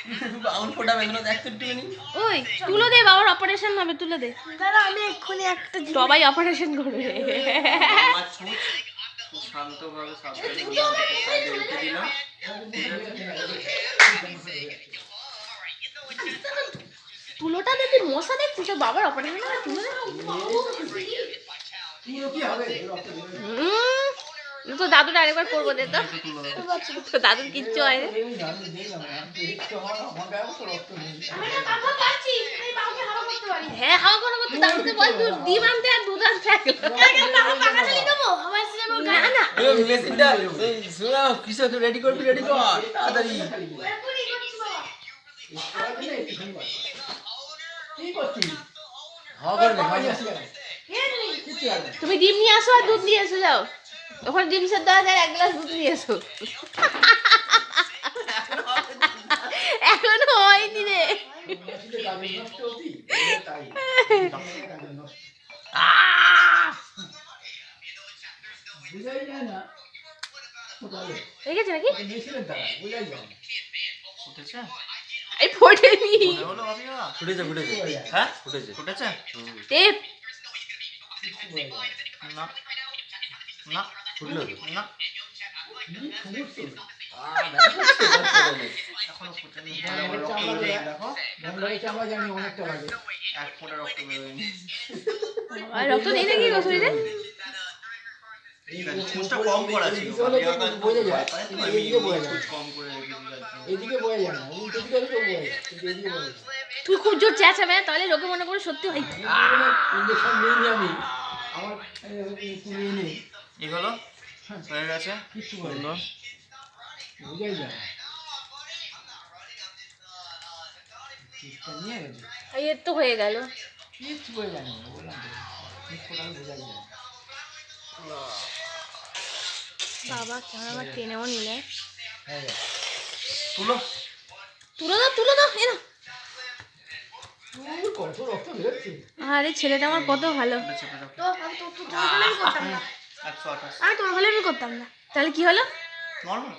ওই তুলে দে বাবার অপারেশন হবে তুলে দে। আমি এক্ষুনি একটা সবাই অপারেশন করবে। শান্তভাবে তুলোটা যদি মশা দেখছিস তো বাবার অপারেশন হবে তুলে দে। উম, তো দাদুটা আরেকবার করব দে তো। দাদুর কিচ্ছু হয় হ্যাঁ হাওয়া কিসে তুই রেডি করবি রেডি কর তুমি ডিম নিয়ে আসো আর দুধ নিয়ে এসো যাও। ওখানে জিনিসের আর এক গ্লাস দুধ নিয়ে এসো। এখনও হয়নি রে। দেখেছে নাকি? ফুটেছে এই ফোটেনি। হলো ভাবিয়া ফুটেছে ফুটেছে। হ্যাঁ? ফুটেছে। ফুটেছে? টেপ। না। না। না রক্ত নেই নাকি গো শরীরে কম করা ছিল বোঝা যায়। কম করে। এদিকে যায় না এদিকে তুই খুব জোর চেঁচাবে তাহলে লোকে মনে করে সত্যি হয় ইঞ্জেকশন নিইনি আমি আমার নিয়ে নেই এই হলো হয়ে গেছে সুন্দর এর তো হয়ে গেল। বাবা কেমন আমার টেনেও নিলে হয়ে তুলো তুলো দাও তুলো দাও এ আরে ছেলেটা আমার কত ভালো তো আমি তো করতাম না আমি তোমার হলে আমি করতাম না। তাহলে কি হলো? নর্মাল।